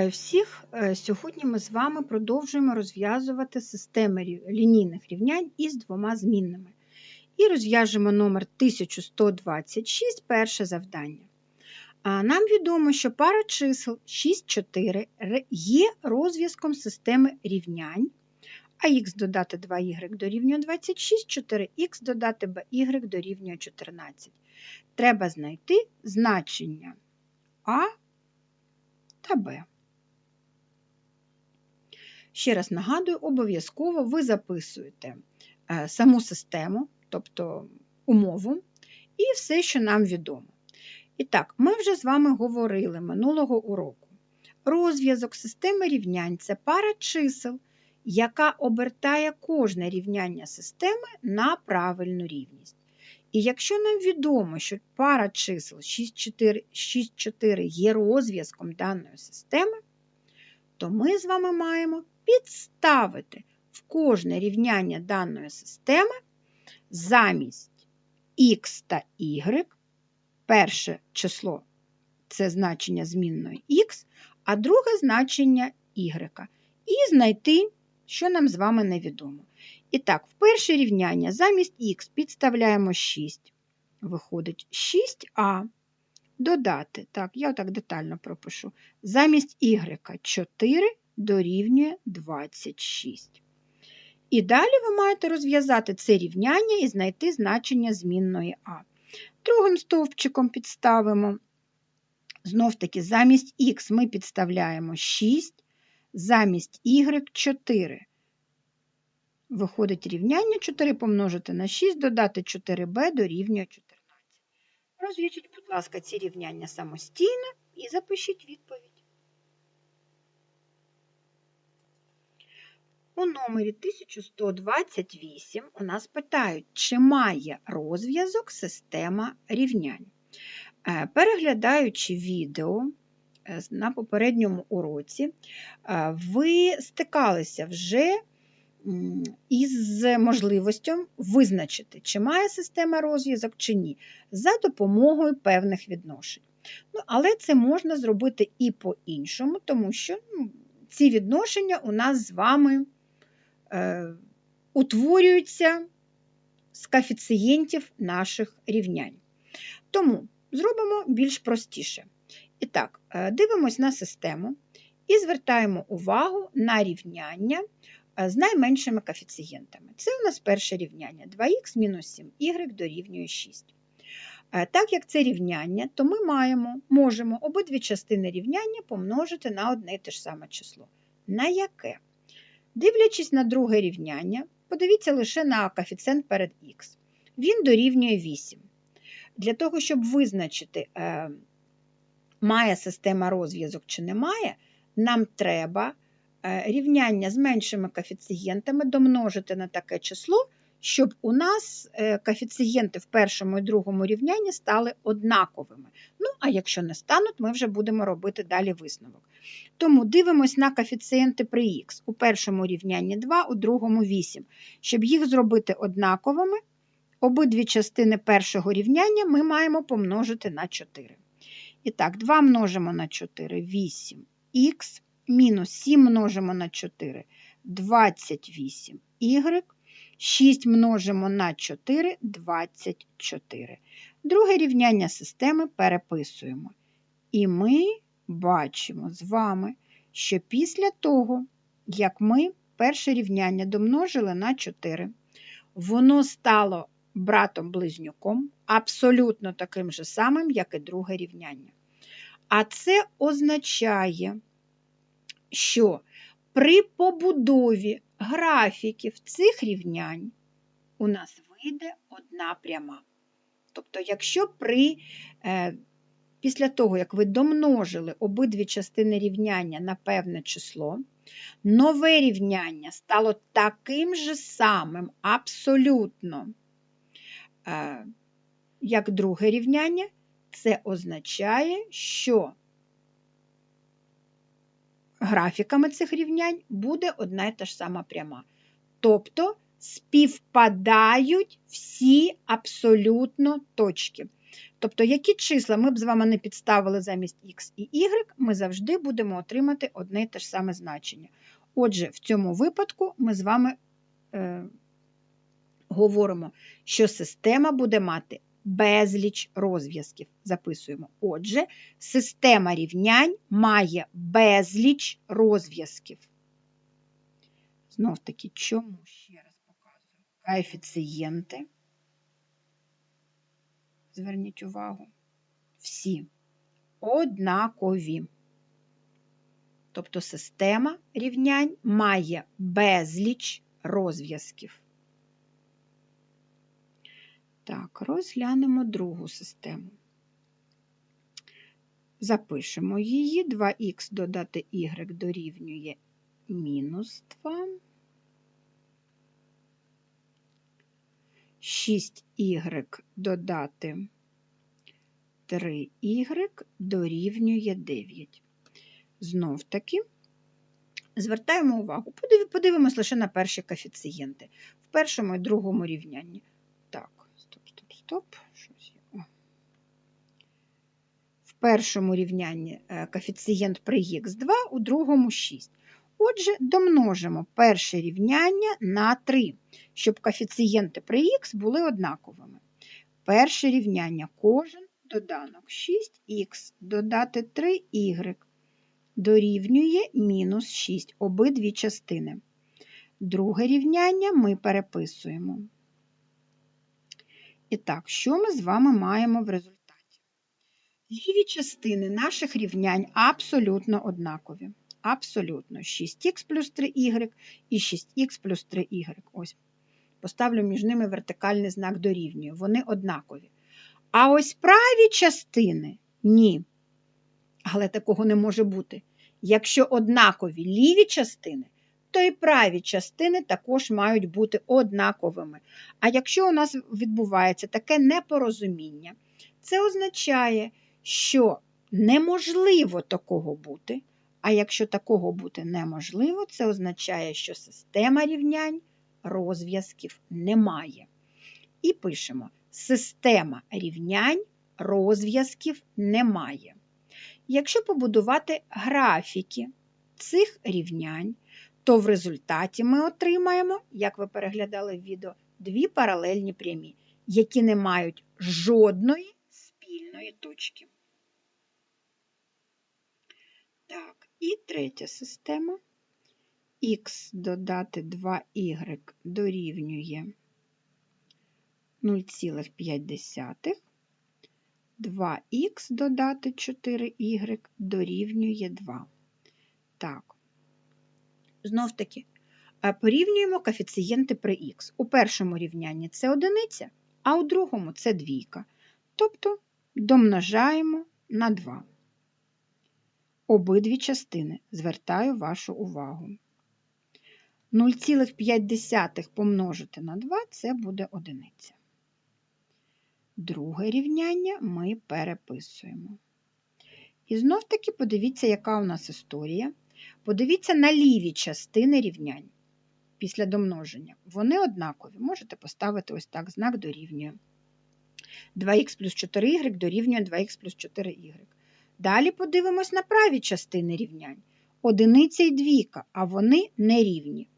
Всіх! Е, Сьогодні ми з вами продовжуємо розв'язувати системи лінійних рівнянь із двома змінними. І розв'яжемо номер 1126, перше завдання. Нам відомо, що пара чисел 6, 4 є розв'язком системи рівнянь, а х додати 2y дорівнює 26, 4х додати by дорівнює 14. Треба знайти значення А та Б. Ще раз нагадую, обов'язково ви записуєте е, саму систему, тобто умову, і все, що нам відомо. І так, ми вже з вами говорили минулого уроку. Розв'язок системи рівнянь це пара чисел, яка обертає кожне рівняння системи на правильну рівність. І якщо нам відомо, що пара чисел 6, 4, 6, 4 є розв'язком даної системи, то ми з вами маємо підставити в кожне рівняння даної системи замість х та y, перше число це значення змінної х, а друге значення y, і знайти, що нам з вами невідомо. І так, в перше рівняння замість х підставляємо 6, виходить 6а. Додати, так, я так детально пропишу, замість y 4 дорівнює 26. І далі ви маєте розв'язати це рівняння і знайти значення змінної А. Другим стовпчиком підставимо, знов-таки, замість х ми підставляємо 6, замість y 4. Виходить рівняння 4 помножити на 6, додати 4b дорівнює 14. Розв'яжіть, будь ласка, ці рівняння самостійно і запишіть відповідь. У номері 1128 у нас питають, чи має розв'язок система рівнянь. Е, Переглядаючи відео е, на попередньому уроці, е, ви стикалися вже із можливістю визначити, чи має система розв'язок чи ні, за допомогою певних відношень. Ну, Але це можна зробити і по-іншому, тому що ну, ці відношення у нас з вами утворюються з коефіцієнтів наших рівнянь. Тому зробимо більш простіше. І так, е, дивимось на систему і звертаємо увагу на рівняння е, з найменшими коефіцієнтами. Це у нас перше рівняння 2х мінус 7y дорівнює 6. Е, Так як це рівняння, то ми маємо, можемо обидві частини рівняння помножити на одне і те ж саме число. На яке? Дивлячись на друге рівняння, подивіться лише на коефіцієнт перед х. Він дорівнює 8. Для того, щоб визначити, е, має система розв'язок чи не має, нам треба е, рівняння з меншими коефіцієнтами домножити на таке число, щоб у нас е, коефіцієнти в першому і другому рівнянні стали однаковими. Ну, а якщо не стануть, ми вже будемо робити далі висновок. Тому дивимось на коефіцієнти при х. У першому рівнянні 2, у другому 8. Щоб їх зробити однаковими, обидві частини першого рівняння ми маємо помножити на 4. І так, 2 множимо на 4 8х, мінус 7 множимо на 4 28y, 6 множимо на 4 24. Друге рівняння системи переписуємо. І ми бачимо з вами, що після того, як ми перше рівняння домножили на 4, воно стало братом-близнюком, абсолютно таким же самим, як і друге рівняння. А це означає, що при побудові графіків цих рівнянь у нас вийде одна пряма. Тобто, якщо при, е, після того, як ви домножили обидві частини рівняння на певне число, нове рівняння стало таким же самим, абсолютно, е, як друге рівняння, це означає, що графіками цих рівнянь буде одна і та ж сама пряма. Тобто співпадають всі абсолютно точки. Тобто, які числа ми б з вами не підставили замість х і y, ми завжди будемо отримати одне і те ж саме значення. Отже, в цьому випадку ми з вами е, говоримо, що система буде мати безліч розв'язків. Записуємо. Отже, система рівнянь має безліч розв'язків. Знов таки, чому ще раз показую? Коефіцієнти. Зверніть увагу, всі однакові. Тобто система рівнянь має безліч розв'язків. Так, розглянемо другу систему. Запишемо її. 2х додати y дорівнює мінус 2. 6y додати 3y дорівнює 9. Знов таки звертаємо увагу, подивимось лише на перші коефіцієнти в першому і другому рівнянні. Стоп. Щось є. В першому рівнянні е, коефіцієнт при х2, у другому 6. Отже, домножимо перше рівняння на 3, щоб коефіцієнти при х були однаковими. Перше рівняння кожен доданок 6х додати 3y дорівнює мінус 6 обидві частини. Друге рівняння ми переписуємо. І так, що ми з вами маємо в результаті? Ліві частини наших рівнянь абсолютно однакові. Абсолютно 6х плюс 3y і 6х плюс 3y. Ось. Поставлю між ними вертикальний знак дорівнює. Вони однакові. А ось праві частини ні. Але такого не може бути. Якщо однакові ліві частини, то і праві частини також мають бути однаковими. А якщо у нас відбувається таке непорозуміння, це означає, що неможливо такого бути. А якщо такого бути неможливо, це означає, що система рівнянь розв'язків немає. І пишемо: система рівнянь розв'язків немає. Якщо побудувати графіки цих рівнянь, то в результаті ми отримаємо, як ви переглядали в відео, дві паралельні прямі, які не мають жодної спільної точки. Так, і третя система. Х додати 2y дорівнює 0,5. 2х додати 4y дорівнює 2. Так, знов таки, порівнюємо коефіцієнти при х. У першому рівнянні це одиниця, а у другому це двійка. Тобто домножаємо на 2. Обидві частини звертаю вашу увагу. 0,5 помножити на 2 це буде одиниця. Друге рівняння ми переписуємо. І знов таки подивіться, яка у нас історія. Подивіться на ліві частини рівнянь після домноження. Вони однакові. Можете поставити ось так знак дорівнює. 2х плюс 4y дорівнює 2х плюс 4y. Далі подивимось на праві частини рівнянь. Одиниця і двійка, а вони не рівні.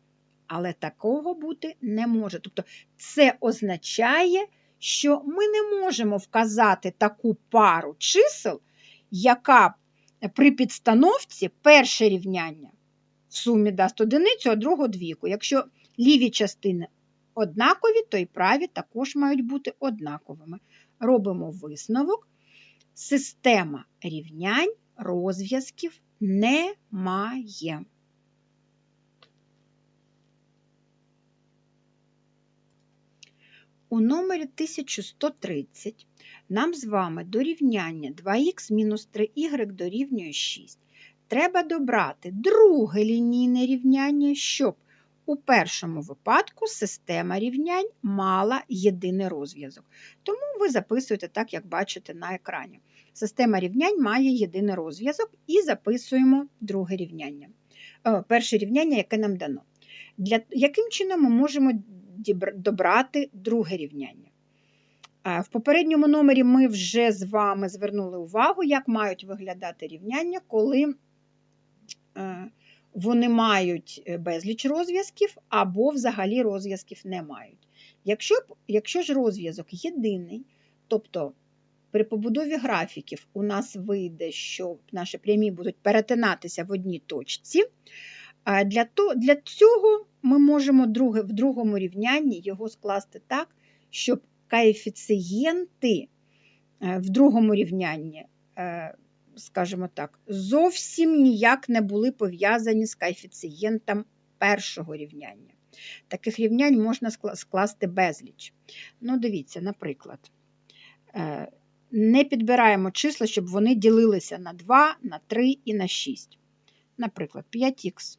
Але такого бути не може. Тобто це означає, що ми не можемо вказати таку пару чисел, яка при підстановці перше рівняння в сумі дасть одиницю, а другу двійку. Якщо ліві частини однакові, то і праві також мають бути однаковими. Робимо висновок. Система рівнянь розв'язків немає. У номері 1130 нам з вами до рівняння 2х-3y дорівнює 6. Треба добрати друге лінійне рівняння, щоб у першому випадку система рівнянь мала єдиний розв'язок. Тому ви записуєте так, як бачите на екрані. Система рівнянь має єдиний розв'язок і записуємо друге рівняння. Перше рівняння, яке нам дано. Для, Яким чином ми можемо добрати друге рівняння? Е, В попередньому номері ми вже з вами звернули увагу, як мають виглядати рівняння, коли е, вони мають е, безліч розв'язків або взагалі розв'язків не мають. Якщо, якщо ж розв'язок єдиний, тобто при побудові графіків у нас вийде, що наші прямі будуть перетинатися в одній точці, для, то, для цього ми можемо друге, в другому рівнянні його скласти так, щоб коефіцієнти е, в другому рівнянні, е, скажімо так, зовсім ніяк не були пов'язані з коефіцієнтом першого рівняння. Таких рівнянь можна скласти безліч. Ну, дивіться, наприклад, е, не підбираємо числа, щоб вони ділилися на 2, на 3 і на 6. Наприклад, 5х.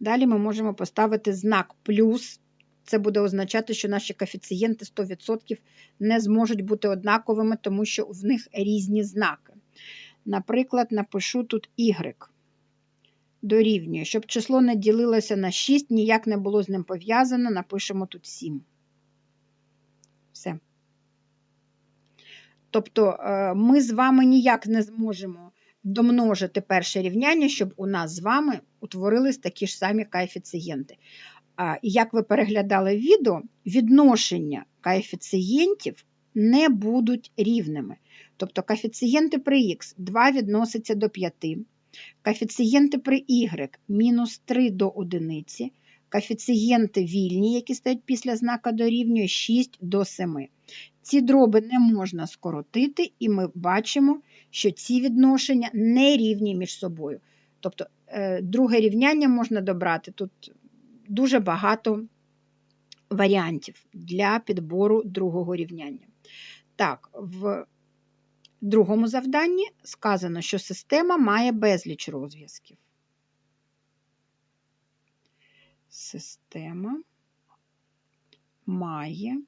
Далі ми можемо поставити знак плюс. Це буде означати, що наші коефіцієнти 100% не зможуть бути однаковими, тому що в них різні знаки. Наприклад, напишу тут y дорівнює. Щоб число не ділилося на 6, ніяк не було з ним пов'язано, напишемо тут 7. Все. Тобто е, ми з вами ніяк не зможемо домножити перше рівняння, щоб у нас з вами утворились такі ж самі коефіцієнти. І як ви переглядали відео, відношення коефіцієнтів не будуть рівними. Тобто коефіцієнти при х 2 відноситься до 5, коефіцієнти при y мінус 3 до 1, коефіцієнти вільні, які стоять після знака дорівнює 6 до 7. Ці дроби не можна скоротити, і ми бачимо, що ці відношення не рівні між собою. Тобто, е, друге рівняння можна добрати тут дуже багато варіантів для підбору другого рівняння. Так, в другому завданні сказано, що система має безліч розв'язків. Система має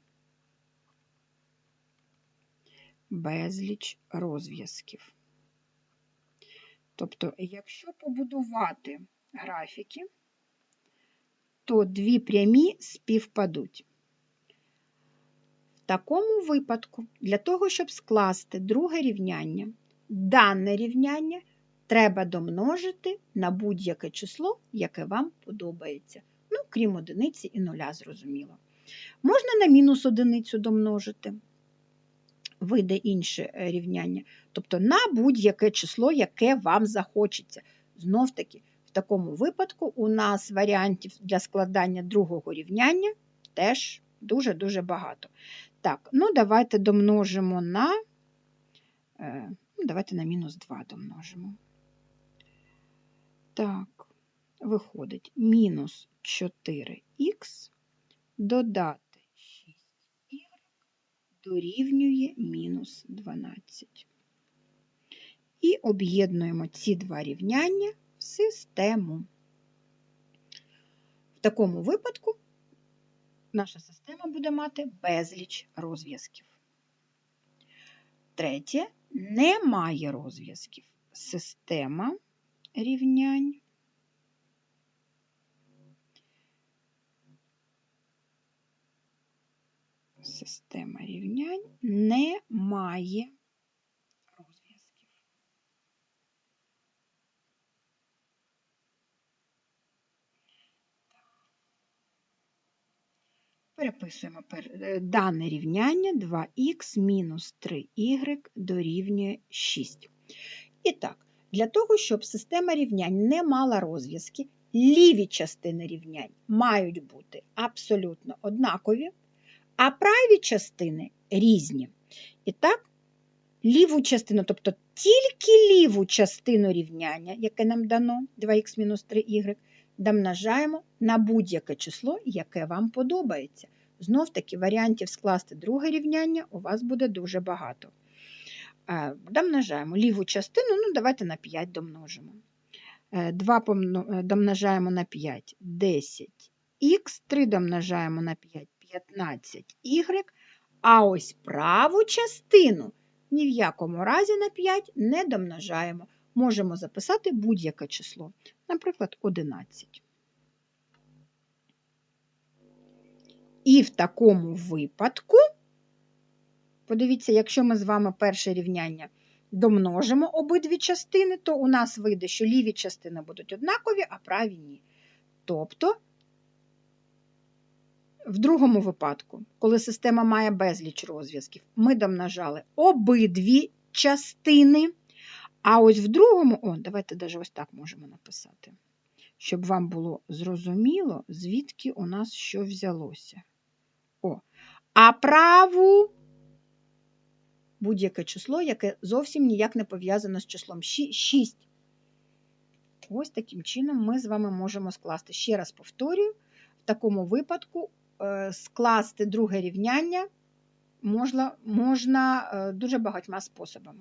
безліч розв'язків. Тобто, якщо побудувати графіки, то дві прямі співпадуть. В такому випадку, для того, щоб скласти друге рівняння, дане рівняння треба домножити на будь-яке число, яке вам подобається. Ну, крім одиниці і нуля, зрозуміло. Можна на мінус одиницю домножити, вийде інше е, рівняння. Тобто на будь-яке число, яке вам захочеться. Знов таки, в такому випадку у нас варіантів для складання другого рівняння теж дуже-дуже багато. Так, ну давайте домножимо на, е, ну, давайте на мінус 2 домножимо. Так, виходить мінус 4х додати 6y дорівнює мінус 12. І об'єднуємо ці два рівняння в систему. В такому випадку наша система буде мати безліч розв'язків. Третє немає розв'язків. Система рівнянь система рівнянь не має розв'язків. Переписуємо е, дане рівняння 2х мінус 3y дорівнює 6. І так, для того, щоб система рівнянь не мала розв'язки, ліві частини рівнянь мають бути абсолютно однакові, а праві частини різні. І так, ліву частину, тобто тільки ліву частину рівняння, яке нам дано 2х-3y, домножаємо на будь-яке число, яке вам подобається. Знов таки, варіантів скласти друге рівняння у вас буде дуже багато. Домножаємо ліву частину, ну давайте на 5 домножимо. 2 домножаємо на 5 10х, 3 домножаємо на 5 15y, а ось праву частину ні в якому разі на 5 не домножаємо. Можемо записати будь-яке число, наприклад, 11. І в такому випадку Подивіться, якщо ми з вами перше рівняння домножимо обидві частини, то у нас вийде, що ліві частини будуть однакові, а праві ні. Тобто, в другому випадку, коли система має безліч розв'язків, ми домножали обидві частини. А ось в другому, о, давайте навіть ось так можемо написати, щоб вам було зрозуміло, звідки у нас що взялося. О, а праву будь-яке число, яке зовсім ніяк не пов'язано з числом 6. Ось таким чином ми з вами можемо скласти. Ще раз повторюю, в такому випадку скласти друге рівняння можна, можна е, дуже багатьма способами.